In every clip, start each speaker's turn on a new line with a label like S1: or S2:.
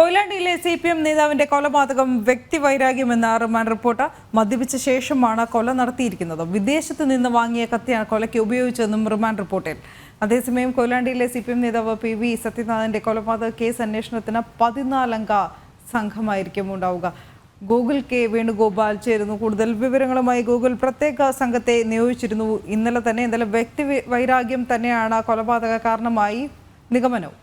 S1: കൊയിലാണ്ടിയിലെ C P M നേതാവിന്റെ കൊലപാതകം വ്യക്തിവൈരാഗ്യമെന്ന remand report മദ്യപിച്ച ശേഷമാണ് കൊല നടത്തിയിരിക്കുന്നത്. വിദേശത്ത് നിന്ന് വാങ്ങിയ കത്തിയാണ് കൊലയ്ക്ക് ഉപയോഗിച്ചതെന്നും റിമാൻഡ് റിപ്പോർട്ടിൽ. അതേസമയം കൊയിലാണ്ടിയിലെ സി പി എം നേതാവ് പി വി സത്യനാഥന്റെ കൊലപാതക കേസ് അന്വേഷണത്തിന് പതിനാലംഗ സംഘമായിരിക്കും ഉണ്ടാവുക. ഗൂഗിൾ കെ വേണുഗോപാൽ ചേരുന്നു. കൂടുതൽ വിവരങ്ങളുമായി ഗൂഗിൾ പ്രത്യേക സംഘത്തെ നിയോഗിച്ചിരുന്നു. ഇന്നലെ തന്നെ ഇന്നലെ വ്യക്തി വൈരാഗ്യം തന്നെയാണ് കൊലപാതക കാരണമായി നിഗമനവും.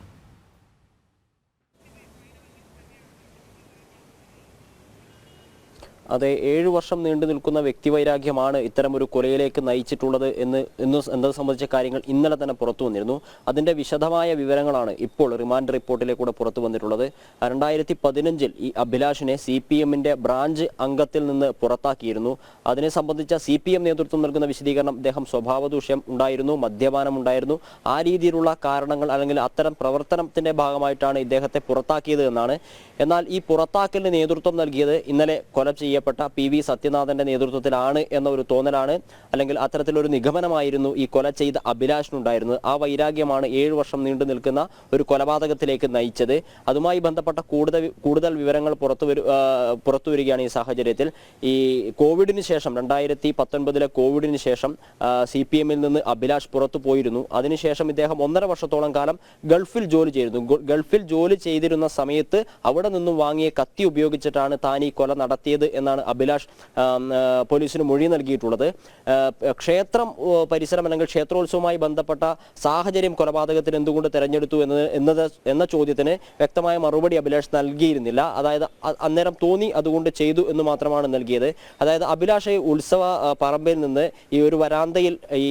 S2: അതെ ഏഴു വർഷം നീണ്ടു നിൽക്കുന്ന വ്യക്തിവൈരാഗ്യമാണ് ഇത്തരം ഒരു കൊലയിലേക്ക് നയിച്ചിട്ടുള്ളത് എന്ന് എന്ന് എന്നത് സംബന്ധിച്ച കാര്യങ്ങൾ ഇന്നലെ തന്നെ പുറത്തു വന്നിരുന്നു. അതിന്റെ വിശദമായ വിവരങ്ങളാണ് ഇപ്പോൾ റിമാൻഡ് റിപ്പോർട്ടിലേക്കൂടെ പുറത്തു വന്നിട്ടുള്ളത്. രണ്ടായിരത്തി പതിനഞ്ചിൽ ഈ അഭിലാഷിനെ സി പി എമ്മിന്റെ ബ്രാഞ്ച് അംഗത്തിൽ നിന്ന് പുറത്താക്കിയിരുന്നു. അതിനെ സംബന്ധിച്ച സി പി എം നേതൃത്വം നൽകുന്ന വിശദീകരണം അദ്ദേഹം സ്വഭാവദൂഷ്യം ഉണ്ടായിരുന്നു മദ്യപാനം ഉണ്ടായിരുന്നു. ആ രീതിയിലുള്ള കാരണങ്ങൾ അല്ലെങ്കിൽ അത്തരം പ്രവർത്തനത്തിന്റെ ഭാഗമായിട്ടാണ് ഇദ്ദേഹത്തെ പുറത്താക്കിയത് എന്നാണ്. എന്നാൽ ഈ പുറത്താക്കലിന് നേതൃത്വം നൽകിയത് ഇന്നലെ കൊല ചെയ്യപ്പെട്ട പി വി സത്യനാഥന്റെ നേതൃത്വത്തിലാണ് എന്ന ഒരു തോന്നലാണ്. അല്ലെങ്കിൽ അത്തരത്തിലൊരു നിഗമനമായിരുന്നു ഈ കൊല ചെയ്ത അഭിലാഷിനുണ്ടായിരുന്നത്. ആ വൈരാഗ്യമാണ് ഏഴു വർഷം നീണ്ടു നിൽക്കുന്ന ഒരു കൊലപാതകത്തിലേക്ക് നയിച്ചത്. അതുമായി ബന്ധപ്പെട്ട കൂടുതൽ കൂടുതൽ വിവരങ്ങൾ പുറത്തു വരു പുറത്തു വരികയാണ് ഈ സാഹചര്യത്തിൽ. ഈ കോവിഡിന് ശേഷം രണ്ടായിരത്തി പത്തൊൻപതിലെ കോവിഡിന് ശേഷം സി പി എമ്മിൽ നിന്ന് അഭിലാഷ് പുറത്തു പോയിരുന്നു. അതിനുശേഷം ഇദ്ദേഹം ഒന്നര വർഷത്തോളം കാലം ഗൾഫിൽ ജോലി ചെയ്തിരുന്നു. ഗൾഫിൽ ജോലി ചെയ്തിരുന്ന സമയത്ത് അവിടെ നിന്നും വാങ്ങിയ കത്തി ഉപയോഗിച്ചിട്ടാണ് താൻ ഈ കൊല നടത്തിയത് എന്നാണ് അഭിലാഷ് പോലീസിന് മൊഴി നൽകിയിട്ടുള്ളത്. ക്ഷേത്രം പരിസരം അല്ലെങ്കിൽ ക്ഷേത്രോത്സവവുമായി ബന്ധപ്പെട്ട സാഹചര്യം കൊലപാതകത്തിന് എന്തുകൊണ്ട് തെരഞ്ഞെടുത്തു എന്നത് എന്നത് എന്ന ചോദ്യത്തിന് വ്യക്തമായ മറുപടി അഭിലാഷ് നൽകിയിരുന്നില്ല. അതായത് അന്നേരം തോന്നി അതുകൊണ്ട് ചെയ്തു എന്ന് മാത്രമാണ് നൽകിയത്. അതായത് അഭിലാഷ് ഉത്സവ പറമ്പിൽ നിന്ന് ഈ ഒരു വരാന്തയിൽ ഈ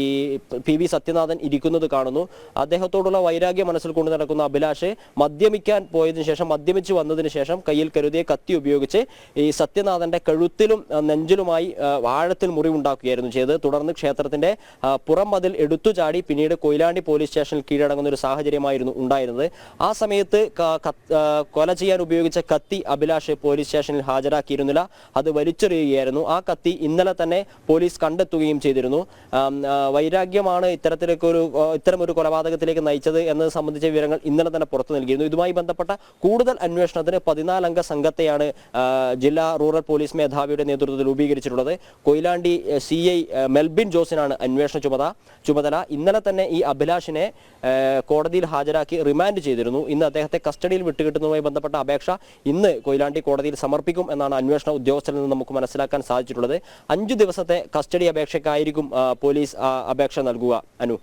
S2: പി വി സത്യനാഥൻ ഇരിക്കുന്നത് കാണുന്നു. അദ്ദേഹത്തോടുള്ള വൈരാഗ്യ മനസ്സിൽ കൊണ്ട് നടക്കുന്ന അഭിലാഷ് മദ്യമിക്കാൻ പോയതിനു ശേഷം മദ്യമിച്ച് വന്നതിന് ശേഷം കയ്യിൽ കരുതിയ കത്തി ഉപയോഗിച്ച് ഈ സത്യനാഥന്റെ കഴുത്തിലും നെഞ്ചിലുമായി വാഴത്തിൽ മുറിവുണ്ടാക്കുകയായിരുന്നു ചെയ്തത്. തുടർന്ന് ക്ഷേത്രത്തിന്റെ പുറം മതിൽ എടുത്തു ചാടി പിന്നീട് കൊയിലാണ്ടി പോലീസ് സ്റ്റേഷനിൽ കീഴടങ്ങുന്ന ഒരു സാഹചര്യമായിരുന്നു ഉണ്ടായിരുന്നത്. ആ സമയത്ത് കൊല ചെയ്യാൻ ഉപയോഗിച്ച കത്തി അഭിലാഷ് പോലീസ് സ്റ്റേഷനിൽ ഹാജരാക്കിയിരുന്നില്ല. അത് വലിച്ചെറിയുകയായിരുന്നു. ആ കത്തി ഇന്നലെ തന്നെ പോലീസ് കണ്ടെത്തുകയും ചെയ്തിരുന്നു. വൈരാഗ്യമാണ് ഇത്തരത്തിലേക്ക് ഒരു ഇത്തരം ഒരു കൊലപാതകത്തിലേക്ക് നയിച്ചത് എന്നത് സംബന്ധിച്ച വിവരങ്ങൾ ഇന്നലെ തന്നെ പുറത്തു നൽകിയിരുന്നു. ഇതുമായി ബന്ധപ്പെട്ട കൂടുതൽ അന്വേഷണത്തിന് പതിനാലംഗ സംഘത്തെയാണ് ജില്ലാ റൂറൽ പോലീസ് മേധാവിയുടെ നേതൃത്വത്തിൽ രൂപീകരിച്ചിട്ടുള്ളത്. കൊയിലാണ്ടി സി ഐ മെൽബിൻ ജോസിനാണ് അന്വേഷണ ചുമത. ചുമതല ഇന്നലെ തന്നെ ഈ അഭിലാഷിനെ കോടതിയിൽ ഹാജരാക്കി റിമാൻഡ് ചെയ്തിരുന്നു. ഇന്ന് അദ്ദേഹത്തെ കസ്റ്റഡിയിൽ വിട്ടുകിട്ടുന്നതുമായി ബന്ധപ്പെട്ട അപേക്ഷ ഇന്ന് കൊയിലാണ്ടി കോടതിയിൽ സമർപ്പിക്കും എന്നാണ് അന്വേഷണ ഉദ്യോഗസ്ഥരിൽ നിന്ന് നമുക്ക് മനസ്സിലാക്കാൻ സാധിച്ചിട്ടുള്ളത്. അഞ്ചു ദിവസത്തെ കസ്റ്റഡി അപേക്ഷയ്ക്കായിരിക്കും പോലീസ് അപേക്ഷ നൽകുക. അനു.